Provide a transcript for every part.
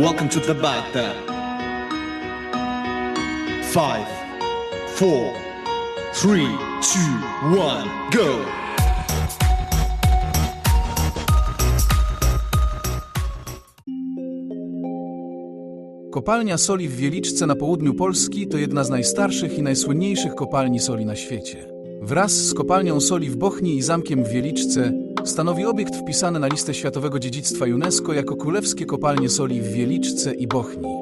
Welcome to the Bata. Five, four, three, two, one, go! Kopalnia soli w Wieliczce na południu Polski to jedna z najstarszych i najsłynniejszych kopalni soli na świecie. Wraz z kopalnią soli w Bochni i zamkiem w Wieliczce stanowi obiekt wpisany na listę Światowego Dziedzictwa UNESCO jako Królewskie Kopalnie Soli w Wieliczce i Bochni.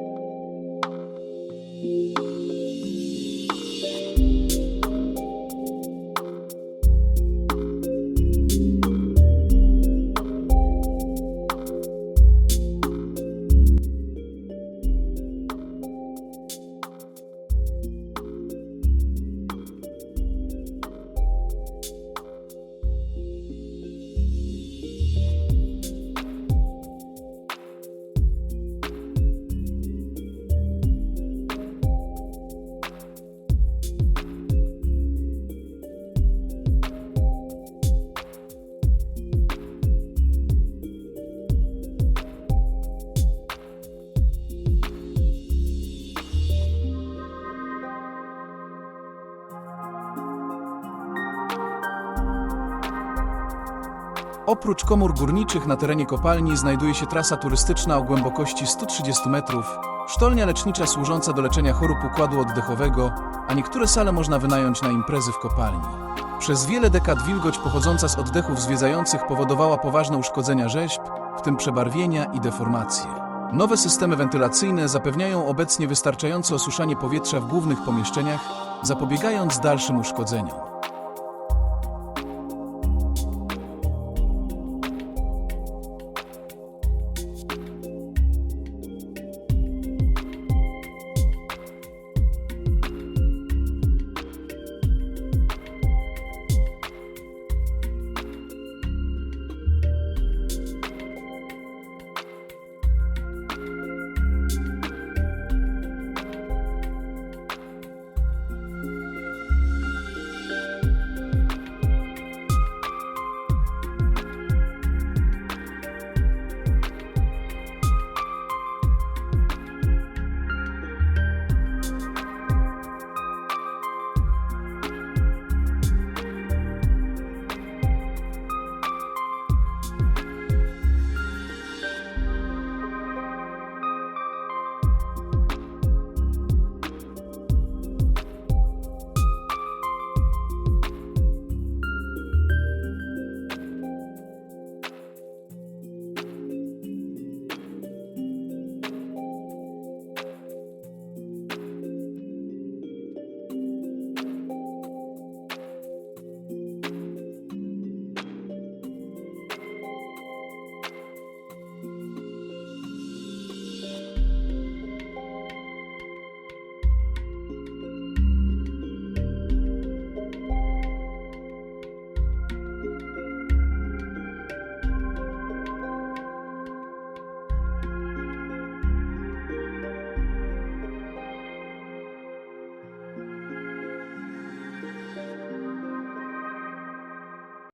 Oprócz komór górniczych na terenie kopalni znajduje się trasa turystyczna o głębokości 130 metrów, sztolnia lecznicza służąca do leczenia chorób układu oddechowego, a niektóre sale można wynająć na imprezy w kopalni. Przez wiele dekad wilgoć pochodząca z oddechów zwiedzających powodowała poważne uszkodzenia rzeźb, w tym przebarwienia i deformacje. Nowe systemy wentylacyjne zapewniają obecnie wystarczające osuszanie powietrza w głównych pomieszczeniach, zapobiegając dalszym uszkodzeniom.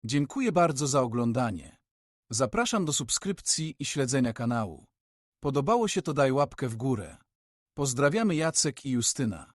Dziękuję bardzo za oglądanie. Zapraszam do subskrypcji i śledzenia kanału. Podobało się to daj łapkę w górę. Pozdrawiamy Jacek i Justyna.